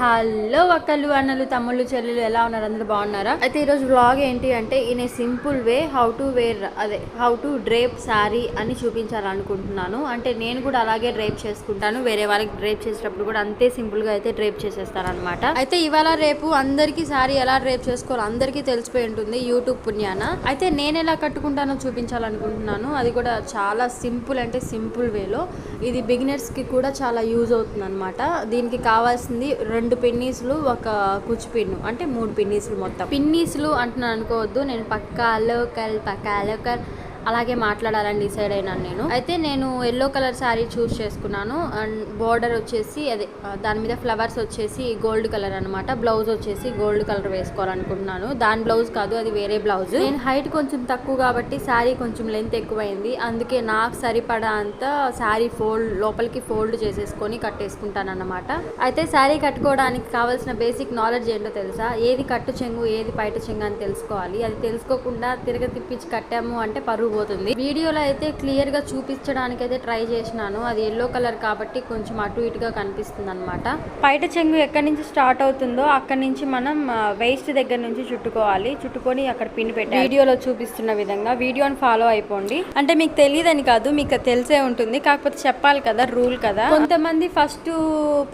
Hello అక్కలు అన్నలు తమ్ముళ్ళు చెల్లెలు ఎలా ఉన్నారు? అందరూ బాగున్నారా? అయితే ఈరోజు బ్లాగ్ ఏంటి అంటే in a simple way how to wear అదే హౌ టు డ్రేప్ శారీ అని చూపించాలనుకుంటున్నాను. అంటే నేను కూడా అలాగే డ్రేప్ చేసుకుంటాను. వేరే వాళ్ళకి డ్రేప్ చేసేటప్పుడు కూడా అంతే సింపుల్గా అయితే డ్రేప్ చేసేస్తారనమాట అయితే ఇవాళ రేపు అందరికీ శారీ ఎలా డ్రేప్ చేసుకోవాలో అందరికీ తెలిసిపోయి ఉంటుంది యూట్యూబ్ పుణ్యాన. అయితే నేను ఎలా కట్టుకుంటానో చూపించాలనుకుంటున్నాను. అది కూడా చాలా సింపుల్ అంటే సింపుల్ వేలో. ఇది బిగినర్స్కి కూడా చాలా యూజ్ అవుతుంది అనమాట దీనికి కావాల్సింది రెండు రెండు పిన్నీసులు ఒక కుచ్చు పిన్ను అంటే మూడు పిన్నీసులు మొత్తం. పిన్నీసులు అంటున్నాను అనుకోవద్దు నేను పక్కా లోకల్ పక్కా లోకల్. అలాగే మాట్లాడాలని డిసైడ్ అయినాను నేను. అయితే నేను ఎల్లో కలర్ శారీ చూస్ చేసుకున్నాను. అండ్ బార్డర్ వచ్చేసి అదే దాని మీద ఫ్లవర్స్ వచ్చేసి గోల్డ్ కలర్ అనమాట బ్లౌజ్ వచ్చేసి గోల్డ్ కలర్ వేసుకోవాలనుకుంటున్నాను. దాని బ్లౌజ్ కాదు అది వేరే బ్లౌజ్. నేను హైట్ కొంచెం తక్కువ కాబట్టి శారీ కొంచెం లెంత్ ఎక్కువైంది. అందుకే నాకు సరిపడా అంత శారీ ఫోల్డ్ లోపలికి ఫోల్డ్ చేసేసుకొని కట్టేసుకుంటాను అనమాట అయితే శారీ కట్టుకోవడానికి కావాల్సిన బేసిక్ నాలెడ్జ్ ఏంటో తెలుసా? ఏది కట్టు చెంగు ఏది బయట చెంగు అని తెలుసుకోవాలి. అది తెలుసుకోకుండా తిరగ తిప్పించి కట్టాము అంటే పరువు పోతుంది. వీడియోలో అయితే క్లియర్గా చూపించడానికి అయితే ట్రై చేసినాను. అది ఎల్లో కలర్ కాబట్టి కొంచెం అటు ఇటుగా కనిపిస్తుంది అనమాట బయట చెంగు ఎక్కడి నుంచి స్టార్ట్ అవుతుందో అక్కడి నుంచి మనం వేస్ట్ దగ్గర నుంచి చుట్టుకోవాలి. చుట్టుకొని అక్కడ పిన్ పెట్టి వీడియోలో చూపిస్తున్న విధంగా వీడియోని ఫాలో అయిపోండి. అంటే మీకు తెలియదని కాదు మీకు తెలిసే ఉంటుంది. కాకపోతే చెప్పాలి కదా రూల్ కదా. కొంతమంది ఫస్ట్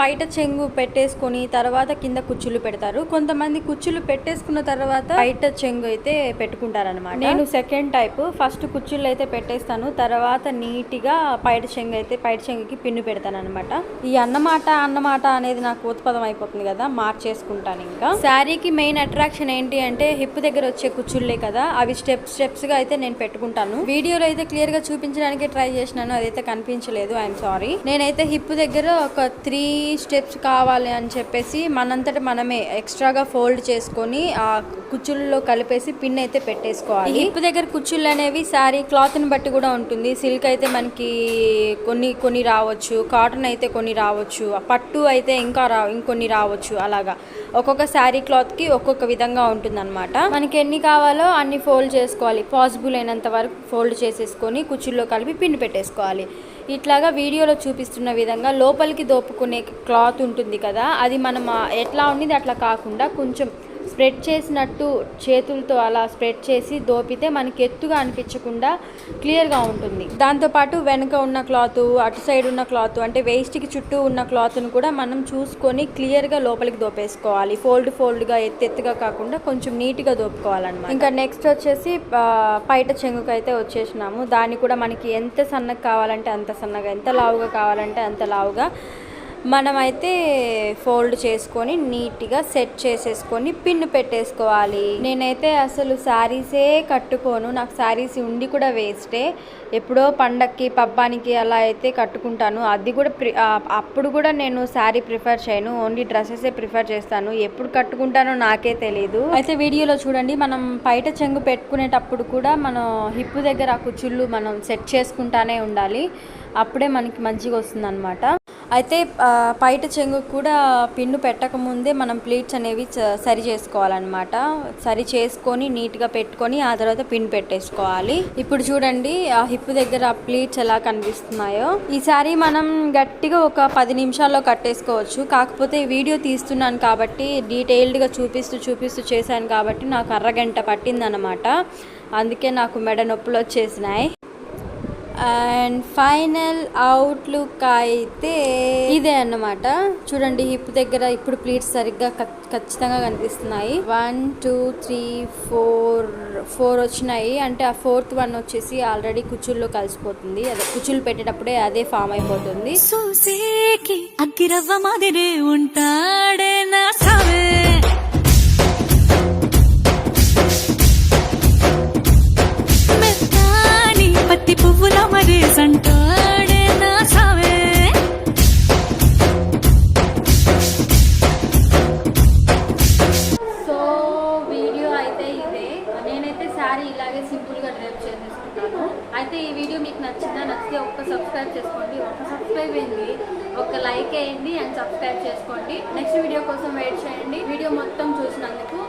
పైట చెంగు పెట్టేసుకొని తర్వాత కింద కుచ్చులు పెడతారు. కొంతమంది కుచ్చులు పెట్టేసుకున్న తర్వాత బయట చెంగు అయితే పెట్టుకుంటారనమాట నేను సెకండ్ టైప్ ఫస్ట్ కుచ్చులు అయితే పెట్టేస్తాను. తర్వాత నీట్గా పైడి పైట చెంగు అయితే పైట చెంగుకి పిన్ను పెడతాను అనమాట ఈ అన్నమాట అన్నమాట అనేది నాకు ఉత్పదం అయిపోతుంది కదా మార్చేసుకుంటాను ఇంకా. శారీకి మెయిన్ అట్రాక్షన్ ఏంటి అంటే హిప్ దగ్గర వచ్చే కుచ్చుళ్ళే కదా అవి స్టెప్ స్టెప్స్ స్టెప్స్గా అయితే నేను పెట్టుకుంటాను. వీడియోలో అయితే క్లియర్గా చూపించడానికి ట్రై చేసినాను అదైతే కనిపించలేదు ఐఎమ్ సారీ. నేనైతే హిప్ దగ్గర ఒక త్రీ స్టెప్స్ కావాలి అని చెప్పేసి మనంతట మనమే ఎక్స్ట్రాగా ఫోల్డ్ చేసుకొని ఆ కుచ్చుల్లో కలిపేసి పిన్ అయితే పెట్టేసుకోవాలి. హిప్ దగ్గర కుచ్చుళ్ళు అనేవి శారీ క్లాత్ని బట్టి కూడా ఉంటుంది. సిల్క్ అయితే మనకి కొన్ని కొన్ని రావచ్చు. కాటన్ అయితే కొన్ని రావచ్చు. పట్టు అయితే ఇంకా రా ఇంకొన్ని రావచ్చు అలాగా. ఒక్కొక్క శారీ క్లాత్కి ఒక్కొక్క విధంగా ఉంటుంది మనకి ఎన్ని కావాలో అన్ని ఫోల్డ్ చేసుకోవాలి. పాసిబుల్ అయినంత వరకు ఫోల్డ్ చేసేసుకొని కుచ్చుల్లో కలిపి పిండి పెట్టేసుకోవాలి. ఇట్లాగా వీడియోలో చూపిస్తున్న విధంగా లోపలికి దోపుకునే క్లాత్ ఉంటుంది కదా అది మనం ఎట్లా ఉన్నది అట్లా కాకుండా కొంచెం స్ప్రెడ్ చేసినట్టు చేతులతో అలా స్ప్రెడ్ చేసి దోపితే మనకి ఎత్తుగా అనిపించకుండా క్లియర్గా ఉంటుంది. దాంతోపాటు వెనక ఉన్న క్లాత్ అటు సైడ్ ఉన్న క్లాత్ అంటే వేస్ట్కి చుట్టూ ఉన్న క్లాత్ను కూడా మనం చూసుకొని క్లియర్గా లోపలికి దోపేసుకోవాలి. ఫోల్డ్ ఫోల్డ్గా ఎత్తెత్తుగా కాకుండా కొంచెం నీట్గా దోపుకోవాలన్నమాట. ఇంకా నెక్స్ట్ వచ్చేసి పైట చెంగుకు అయితే వచ్చేసినాము. దాన్ని కూడా మనకి ఎంత సన్నగా కావాలంటే అంత సన్నగా ఎంత లావుగా కావాలంటే అంత లావుగా మనమైతే ఫోల్డ్ చేసుకొని నీట్గా సెట్ చేసేసుకొని పిన్ పెట్టేసుకోవాలి. నేనైతే అసలు శారీసే కట్టుకోను. నాకు శారీస్ ఉండి కూడా వేస్టే. ఎప్పుడో పండక్కి పబ్బానికి అలా అయితే కట్టుకుంటాను. అది కూడా ప్రి- అప్పుడు కూడా నేను శారీ ప్రిఫర్ చేయను. ఓన్లీ డ్రెస్సెసే ప్రిఫర్ చేస్తాను. ఎప్పుడు కట్టుకుంటానో నాకే తెలియదు అయితే వీడియోలో చూడండి మనం బయట చెంగు పెట్టుకునేటప్పుడు కూడా మనం హిప్ దగ్గర ఆ కుచ్చుళ్ళు మనం సెట్ చేసుకుంటానే ఉండాలి. అప్పుడే మనకి మంచిగా వస్తుంది అయితే పైట చెంగు కూడా పిన్ను పెట్టకముందే మనం ప్లీట్స్ అనేవి సరి చేసుకోవాలన్నమాట. సరి చేసుకొని నీట్గా పెట్టుకొని ఆ తర్వాత పిన్ పెట్టేసుకోవాలి. ఇప్పుడు చూడండి ఆ హిప్ దగ్గర ఆ ప్లీట్స్ ఎలా కనిపిస్తున్నాయో. ఈసారి మనం గట్టిగా ఒక పది నిమిషాల్లో కట్టేసుకోవచ్చు. కాకపోతే వీడియో తీస్తున్నాను కాబట్టి డీటెయిల్డ్గా చూపిస్తూ చూపిస్తూ చేశాను కాబట్టి నాకు అరగంట పట్టిందనమాట అందుకే నాకు మెడ నొప్పులు వచ్చేసినాయి. అండ్ ఫైనల్ అవుట్లుక్ అయితే ఇదే అన్నమాట. చూడండి హిప్ దగ్గర ఇప్పుడు ప్లీట్స్ సరిగ్గా ఖచ్చితంగా కనిపిస్తున్నాయి. One two three four four వచ్చినాయి. అంటే ఆ ఫోర్త్ వన్ వచ్చేసి ఆల్రెడీ కుచ్చుల్లో కలిసిపోతుంది. అదే కుచ్చులు పెట్టేటప్పుడే అదే ఫామ్ అయిపోతుంది. ఉంటా. అలాగే సింపుల్గా డ్రైవ్ చేసేసుకుంటాను. అయితే ఈ వీడియో మీకు నచ్చిందా? నచ్చితే ఒక్క సబ్స్క్రైబ్ చేసుకోండి. ఒక్క సబ్స్క్రైబ్ అయింది ఒక లైక్ వేయండి అండ్ సబ్స్క్రైబ్ చేసుకోండి. నెక్స్ట్ వీడియో కోసం వెయిట్ చేయండి. వీడియో మొత్తం చూసినందుకు